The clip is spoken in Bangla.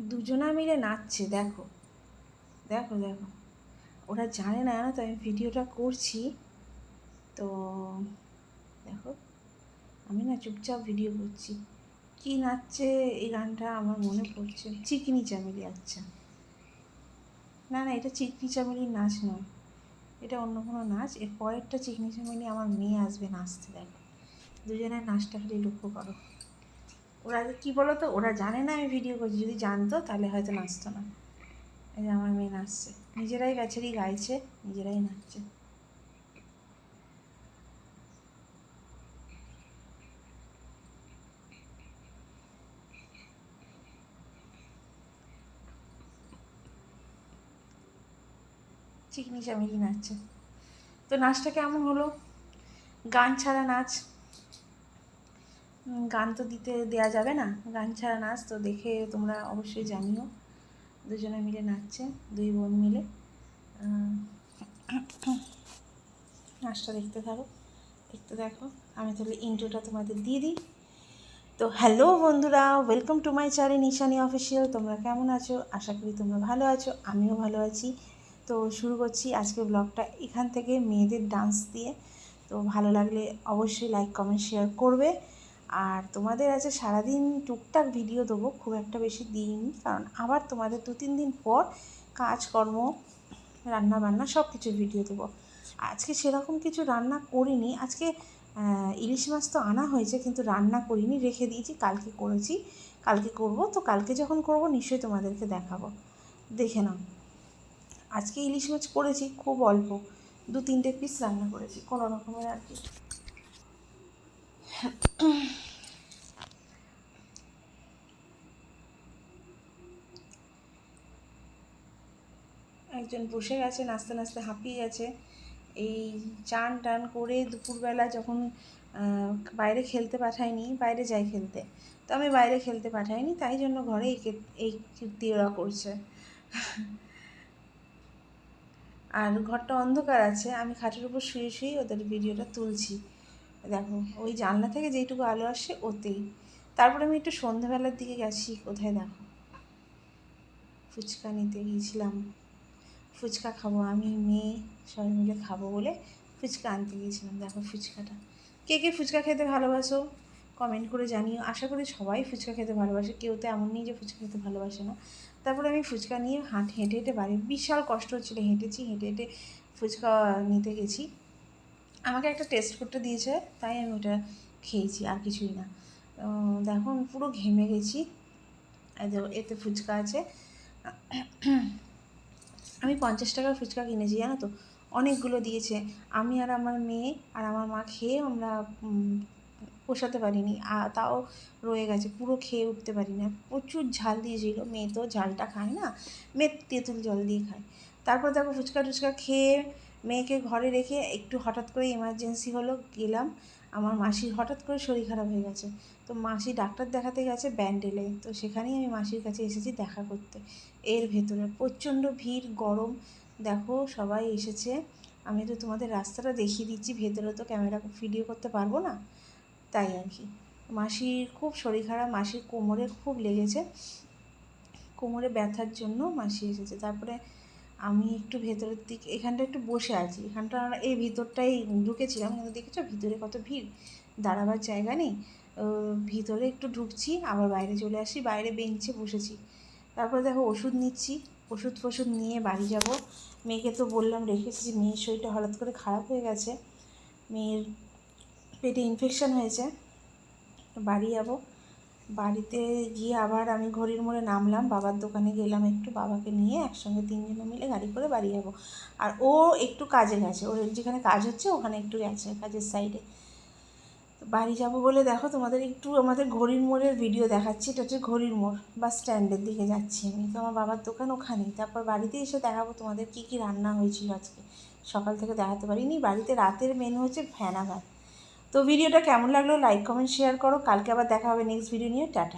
দুজনা মিলে নাচছে, দেখো। দেখো দেখো। ওরা জানে না তো, আমি ভিডিওটা করছি। তো দেখো, আমি না চুপচাপ ভিডিও করছি। কি নাচছে এই গানটা আমার মনে পড়ছে। চিকনি চামেলি আচ্ছা। না না, এটা চিকনি চামেলির নাচ নয়। এটা অন্য কোনো নাচ। এর পরেরটা চিকনি চামেলি আমার মেয়ে আসবে নাচতে, দেখো। দুজনের নাচটা খালি লক্ষ্য করো। ওরা কী বলো তো ওরা জানে না আমি ভিডিও করছি। যদি জানতো, তাহলে হয়তো নাচতো না। এই যে আমার মেয়ে নাচছে। নিজেরাই বেচারি গাইছে, নিজেরাই নাচছে। চিকনি চামিলি নাচছে। তো নাচটা কেমন হলো? গান ছাড়া নাচ গান তো দিতে দেয়া যাবে না। গান ছাড়া নাচ তো দেখে তোমরা অবশ্যই জানিও। দুজনে মিলে নাচছে, দুই বোন মিলে। নাচটা দেখতে থাকো, দেখতে দেখো আমি তাহলে ইন্ট্রোটা তোমাদের দিয়ে দিই। তো হ্যালো বন্ধুরা welcome to my channel Nishani official তোমরা কেমন আছো? আশা করি তোমরা ভালো আছো, আমিও ভালো আছি। তো শুরু করছি আজকে ব্লগটা এখান থেকে মেয়েদের ডান্স দিয়ে। তো ভালো লাগলে অবশ্যই লাইক কমেন্ট শেয়ার করবে। আর তোমাদের আছে সারাদিন টুকটাক ভিডিও দেবো, খুব একটা বেশি দিইনি, কারণ আবার তোমাদের দু তিন দিন পর কাজকর্ম রান্না বান্না সব কিছু ভিডিও দেবো। আজকে সেরকম কিছু রান্না করিনি, আজকে ইলিশ মাছ তো আনা হয়েছে, কিন্তু রান্না করিনি, রেখে দিয়েছি, কালকে করেছি, কালকে করব, তো কালকে যখন করব নিশ্চয়ই তোমাদেরকে দেখাবো। দেখে নাও। আজকে ইলিশ মাছ করেছি, খুব অল্প, দু তিনটে পিস রান্না করেছি, কোনো রকমের আর কি। একজন বসে গেছে, নাচতে নাচতে হাঁপিয়ে গেছে। এই চান টান করে দুপুরবেলা যখন বাইরে খেলতে পাঠায়নি, বাইরে যাই খেলতে। তো আমি বাইরে খেলতে পাঠাইনি তাই জন্য ঘরে এই এই কীর্তি ওরা করছে। আর ঘরটা অন্ধকার আছে, আমি খাটের উপর শুয়ে শুয়ে ওদের ভিডিওটা তুলছি। দেখো, ওই জানলা থেকে যেইটুকু আলো আসে ওতেই। তারপরে আমি একটু সন্ধ্যাবেলার দিকে গেছি, কোথায় দেখো? ফুচকা নিতে গিয়েছিলাম। ফুচকা খাব, আমি, মেয়ে, সবাই মিলে খাব বলে ফুচকা আনতে গিয়েছিলাম। দেখো ফুচকাটা। কে কে ফুচকা খেতে ভালোবাসো কমেন্ট করে জানিও। আশা করি সবাই ফুচকা খেতে ভালোবাসে, কেউ তো এমন নেই যে ফুচকা খেতে ভালোবাসে না। তারপরে আমি ফুচকা নিয়ে হাঁট, হেঁটে হেঁটে বাড়ি, বিশাল কষ্ট হচ্ছিল, হেঁটেছি, হেঁটে হেঁটে ফুচকা নিতে গেছি। আমাকে একটা টেস্ট করতে দিয়েছে, তাই আমি ওটা খেয়েছি, আর কিছুই না। দেখো, আমি পুরো ঘেমে গেছি। এতে ফুচকা আছে। আমি পঞ্চাশ টাকার ফুচকা কিনেছি, জানো তো? অনেকগুলো দিয়েছে। আমি আর আমার মেয়ে আর আমার মা খেয়ে আমরা পোষাতে পারিনি। তাও রয়ে গেছে। পুরো খেয়ে উঠতে পারি না প্রচুর ঝাল দিয়েছিল। মেয়ে তো ঝালটা খায় না। মেয়ে তেঁতুল জল দিয়ে খায়। তারপর দেখো, ফুচকা টুচকা খেয়ে মেয়েকে ঘরে রেখে একটু হঠাৎ করে এমার্জেন্সি হলো, গেলাম। আমার মাসির হঠাৎ করে শরীর খারাপ হয়ে গেছে। তো মাসি ডাক্তার দেখাতে গেছে ব্যান্ডেলে। তো সেখানেই আমি মাসির কাছে এসেছি দেখা করতে। এর ভেতরে প্রচণ্ড ভিড়, গরম। দেখো, সবাই এসেছে। আমি তো তোমাদের রাস্তাটা দেখিয়ে দিচ্ছি, ভেতরে তো ক্যামেরা ভিডিও করতে পারব না। তাই আর কি। মাসির খুব শরীর খারাপ, মাসির কোমরে খুব লেগেছে। কোমরে ব্যথার জন্য মাসি এসেছে। তারপরে আমি একটু ভেতরের দিকে, এখানটা একটু বসে আছি। এখানটা এই ভিতরটাই ঢুকেছিলাম, কিন্তু দেখেছ ভিতরে কত ভিড়? দাঁড়াবার জায়গা নেই। ভিতরে একটু ঢুকছি, আবার বাইরে চলে আসি, বাইরে বেঞ্চে বসেছি। তারপরে দেখো ওষুধ নিচ্ছি, ওষুধ ফষুধ নিয়ে বাড়ি যাব। মেয়েকে তো বললাম, রেখেছি যে মেয়ের শরীরটা হঠাৎ করে খারাপ হয়ে গেছে, মেয়ের পেটে ইনফেকশান হয়েছে, বাড়ি যাব। বাড়িতে গিয়ে আবার আমি ঘড়ির মোড়ে নামলাম, বাবার দোকানে গেলাম একটু, বাবাকে নিয়ে একসঙ্গে তিনজনে মিলে গাড়ি করে বাড়ি যাব। আর ও একটু কাজে গেছে ওর যেখানে কাজ হচ্ছে ওখানে একটু গেছে কাজের সাইডে বাড়ি যাব বলে দেখো তোমাদের একটু আমাদের ঘড়ির মোড়ের ভিডিও দেখাচ্ছি, এটা হচ্ছে ঘড়ির মোড় বা স্ট্যান্ডের দিকে যাচ্ছি আমি। তো আমার বাবার দোকান ওখানেই, তারপর বাড়িতে এসে দেখাবো তোমাদের কী কী রান্না হয়েছিল আজকে। সকাল থেকে দেখাতে পারিনি, বাড়িতে রাতের মেনু হচ্ছে ফেনা ভাত তো ভিডিওটা কেমন লাগল লাইক কমেন্ট শেয়ার করো। কালকে আবার দেখা হবে নেক্সট ভিডিও নিয়ে। টাটা।